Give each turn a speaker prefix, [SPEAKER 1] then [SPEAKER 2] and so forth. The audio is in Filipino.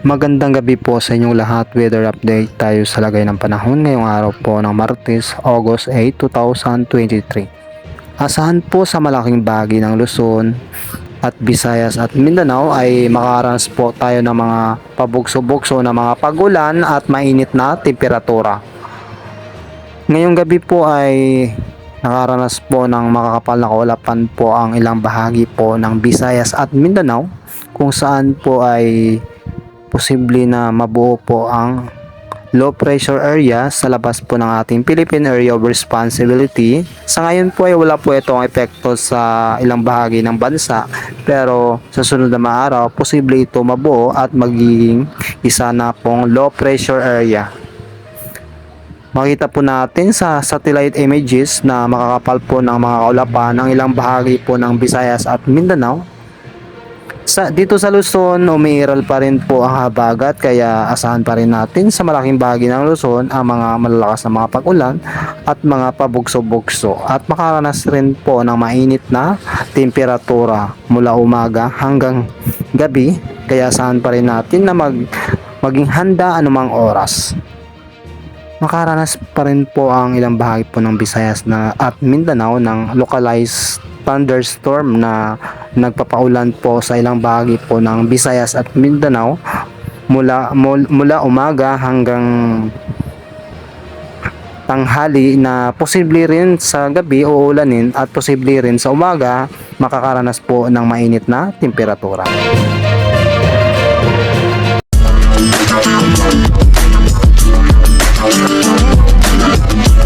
[SPEAKER 1] Magandang gabi po sa inyong lahat. Weather update tayo sa lagay ng panahon ngayong araw po ng Martes, August 8, 2023. Asahan po sa malaking bahagi ng Luzon at Visayas at Mindanao ay makaranas po tayo ng mga pabugso-bugso na mga pagulan at mainit na temperatura. Ngayong gabi po ay nakaranas po ng makakapal na kaulapan po ang ilang bahagi po ng Visayas at Mindanao kung saan po ay posible na mabuo po ang low pressure area sa labas po ng ating Philippine Area of Responsibility. Sa ngayon po ay wala po itong epekto sa ilang bahagi ng bansa pero sa sunod na mga araw posible ito mabuo at magiging isa na pong low pressure area. Makita po natin sa satellite images na makakapal po ng mga kaulapan ng ilang bahagi po ng Visayas at Mindanao sa dito sa Luzon, umiiral pa rin po ang habagat kaya asahan pa rin natin sa malaking bahagi ng Luzon ang mga malalakas na mga pag-ulan at mga pabugso-bugso at makaranas rin po ng mainit na temperatura mula umaga hanggang gabi kaya asahan pa rin natin na mag, maging handa anumang oras. Makaranas pa rin po ang ilang bahagi po ng Visayas na at Mindanao ng localized thunderstorm na nagpapaulan po sa ilang bahagi po ng Visayas at Mindanao mula mul- mula umaga hanggang tanghali na posible rin sa gabi uulanin at posible rin sa umaga makakaranas po ng mainit na temperatura.